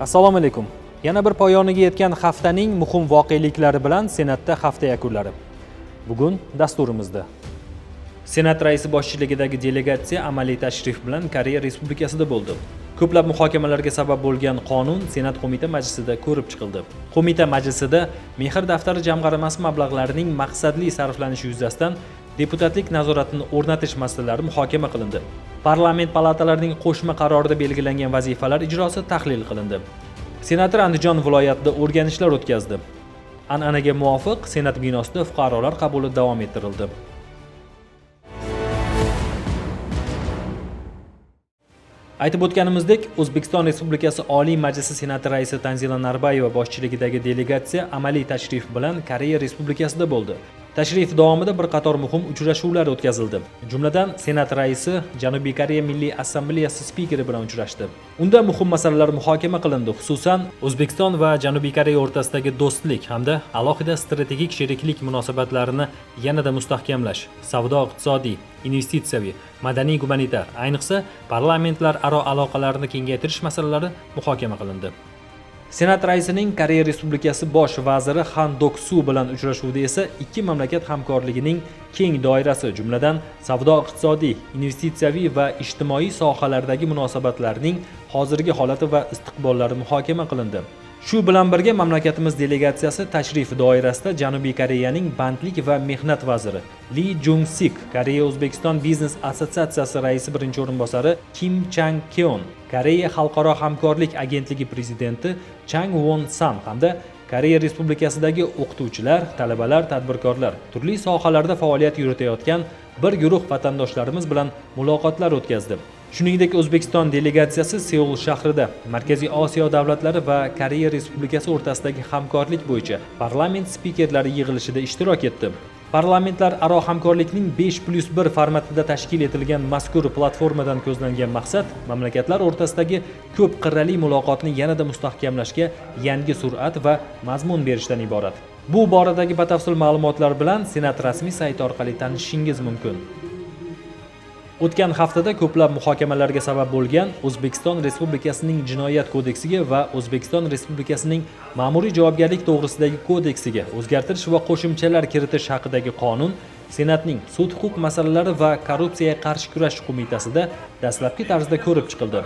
assalomu alaykum. Yana bir poyoniga yetgan haftaning muhim voqeliklari bilan senatda hafta yakunlari. Bugun dasturimizda. Senat raisi boshchiligidagi delegatsiya amaliy tashrif bilan koreya respublikasida bo'ldi. Ko'plab muhokamalarga sabab bo'lgan qonun senat qo'mita majlisida ko'rib chiqildi. Qo'mita majlisida mehr daftari jamg'armasi mablag'larining maqsadli sarflanishi yuzasidan deputatlik nazoratini o'rnatish masalalari muhokama qilindi. Parlament palatalarining qo'shma qarorida belgilangan vazifalar ijrosi tahlil qilindi. Senator andijon viloyatida o'rganishlar o'tkazdi. An'anaga muvofiq senat binosida fuqarolar qabuli davom ettirildi. Aytib o'tganimizdek o'zbekiston respublikasi oliy majlisi senati raisi tanzila narbayeva boshchiligidagi delegatsiya amaliy tashrif bilan koreya respublikasida bo'ldi. Tashrif davomida bir qator muhim uchrashuvlar o'tkazildi. Jumladan senat raisi janubiy koreya milliy assambleyasi spikeri bilan uchrashdi. Unda muhim masalalar muhokama qilindi xususan o'zbekiston va janubiy koreya o'rtasidagi do'stlik hamda alohida strategik sheriklik munosabatlarini yanada mustahkamlash savdo iqtisodiy investitsiyaviy madaniy gumanitar ayniqsa parlamentlararo aloqalarni kengaytirish masalalari muhokama qilindi. Senat raisining koreya respublikasi bosh vaziri han dok su bilan uchrashuvda esa ikki mamlakat hamkorligining keng doirasi jumladan savdo iqtisodiy investitsiyaviy va ijtimoiy sohalardagi munosabatlarning hozirgi holati va istiqbollari muhokama qilindi. Shu bilan birga mamlakatimiz delegatsiyasi tashrifi doirasida janubiy koreyaning bandlik va mehnat vaziri li jung sik koreya o'zbekiston biznes assotsiatsiyasi raisi birinchi o'rinbosari kim chang keon koreya xalqaro hamkorlik agentligi prezidenti chang won sam hamda koreya respublikasidagi o'qituvchilar talabalar tadbirkorlar turli sohalarda faoliyat yuritayotgan bir guruh vatandoshlarimiz bilan muloqotlar o'tkazdi. Shuningdek o'zbekiston delegatsiyasi seul shahrida markaziy osiyo davlatlari va koreya respublikasi o'rtasidagi hamkorlik bo'yicha parlament spikerlari yig'ilishida ishtirok etdi. Parlamentlararo hamkorlikning 5 plyus 1 formatida tashkil etilgan mazkur platformadan ko'zlangan maqsad mamlakatlar o'rtasidagi ko'p qirrali muloqotni yanada mustahkamlashga yangi sur'at va mazmun berishdan iborat. Bu boradagi batafsil ma'lumotlar bilan senat rasmiy sayti orqali tanishishingiz mumkin. O'tgan haftada ko'plab muhokamalarga sabab bo'lgan o'zbekiston respublikasining jinoyat kodeksiga va o'zbekiston respublikasining ma'muriy javobgarlik to'g'risidagi kodeksiga o'zgartirish va qo'shimchalar kiritish haqidagi qonun senatning sud huquq masalalari va korrupsiyaga qarshi kurash qo'mitasida dastlabki tarzda ko'rib chiqildi.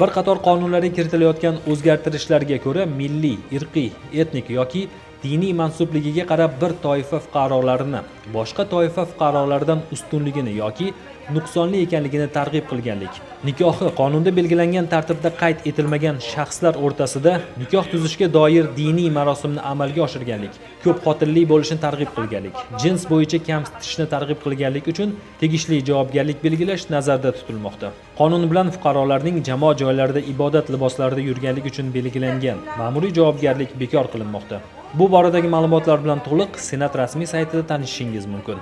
Bir qator qonunlarga kiritilayotgan o'zgartirishlarga ko'ra milliy irqiy etnik yoki diniy mansubligiga qarab bir toifa fuqarolarini boshqa toifa fuqarolaridan ustunligini yoki nuqsonli ekanligini targ'ib qilganlik. Nikohi qonunda belgilangan tartibda qayd etilmagan shaxslar o'rtasida nikoh tuzishga doir diniy marosimni amalga oshirganlik ko'p xotinli bo'lishni targ'ib qilganlik jins bo'yicha kamsitishni targ'ib qilganlik uchun tegishli javobgarlik belgilash nazarda tutilmoqda. Qonun bilan fuqarolarning jamoat joylarida ibodat liboslarida yurganlik uchun belgilangan ma'muriy javobgarlik bekor qilinmoqda. Bu boradagi ma'lumotlar bilan to'liq senat rasmiy saytida tanishishingiz mumkin.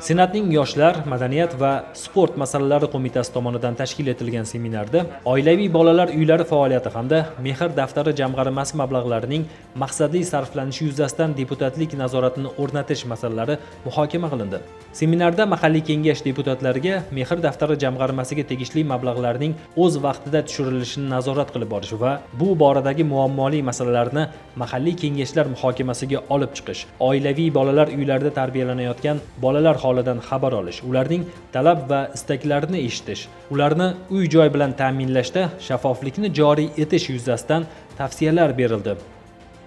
Senatning yoshlar madaniyat va sport masalalari qo'mitasi tomonidan tashkil etilgan seminarda oilaviy bolalar uylari faoliyati hamda mehr daftari jamg'armasi mablag'larining maqsadli sarflanishi yuzasidan deputatlik nazoratini o'rnatish masalalari muhokama qilindi. Seminarda mahalliy kengash deputatlariga mehr daftari jamg'armasiga tegishli mablag'larning o'z vaqtida tushirilishini nazorat qilib borish va bu boradagi muammoli masalalarni mahalliy kengashlar muhokamasiga olib chiqish oilaviy bolalar uylarida tarbiyalanayotgan bolalar holidan xabar olish. Ularning talab va istaklarini eshitish ularni uy joy bilan ta'minlashda shaffoflikni joriy etish yuzasidan tavsiyalar berildi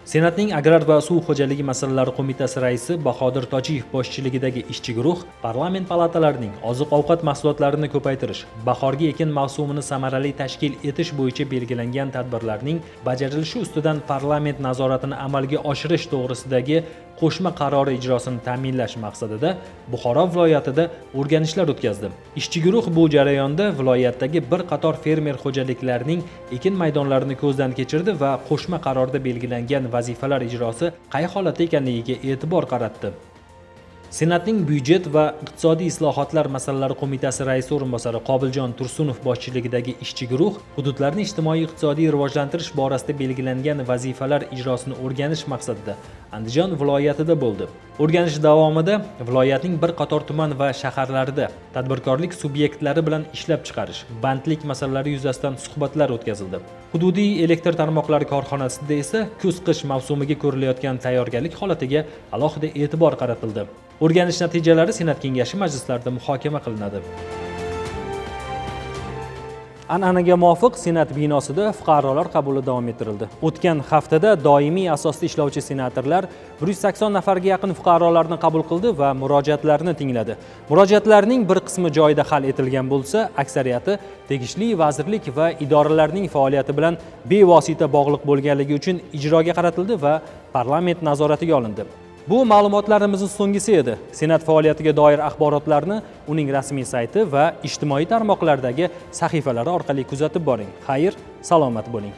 senatning agrar va suv xo'jaligi masalalari qo'mitasi raisi bahodir tojiyev boshchiligidagi ishchi guruh parlament palatalarining oziq ovqat mahsulotlarini ko'paytirish bahorgi ekin mavsumini samarali tashkil etish bo'yicha belgilangan tadbirlarning bajarilishi ustidan parlament nazoratini amalga oshirish to'g'risidagi qo'shma qarori ijrosini ta'minlash maqsadida buxoro viloyatida o'rganishlar o'tkazdi. Ishchi guruh bu jarayonda viloyatdagi bir qator fermer xo'jaliklarining ekin maydonlarini ko'zdan kechirdi va qo'shma qarorda belgilangan vazifalar ijrosi qay holatda ekanligiga e'tibor qaratdi. Senatning byudjet va iqtisodiy islohotlar masalalari qo'mitasi raisi o'rinbosari qobiljon tursunov boshchiligidagi ishchi guruh hududlarni ijtimoiy iqtisodiy rivojlantirish borasida belgilangan vazifalar ijrosini o'rganish maqsadida andijon viloyatida bo'ldi. O'rganish davomida viloyatning bir qator tuman va shaharlarida tadbirkorlik subyektlari bilan ishlab chiqarish bandlik masalalari yuzasidan suhbatlar o'tkazildi. Hududiy elektr tarmoqlari korxonasida esa kuz qish mavsumiga ko'rilayotgan tayyorgarlik holatiga alohida e'tibor qaratildi. O'rganish natijalari senat kengashi majlislarida muhokama qilinadi. An'anaga muvofiq senat binosida fuqarolar qabuli davom ettirildi. O'tgan haftada doimiy asosda ishlovchi senatorlar bir yuz sakson nafarga yaqin fuqarolarni qabul qildi va murojaatlarni tingladi. Murojaatlarning bir qismi joyida hal etilgan bo'lsa aksariyati tegishli vazirlik va idoralarning faoliyati bilan bevosita bog'liq bo'lganligi uchun ijroga qaratildi va parlament nazoratiga olindi. Bu ma'lumotlarimizning so'nggisi edi. Senat faoliyatiga doir axborotlarni uning rasmiy sayti va ijtimoiy tarmoqlardagi sahifalari orqali kuzatib boring. Xayr salomat bo'ling.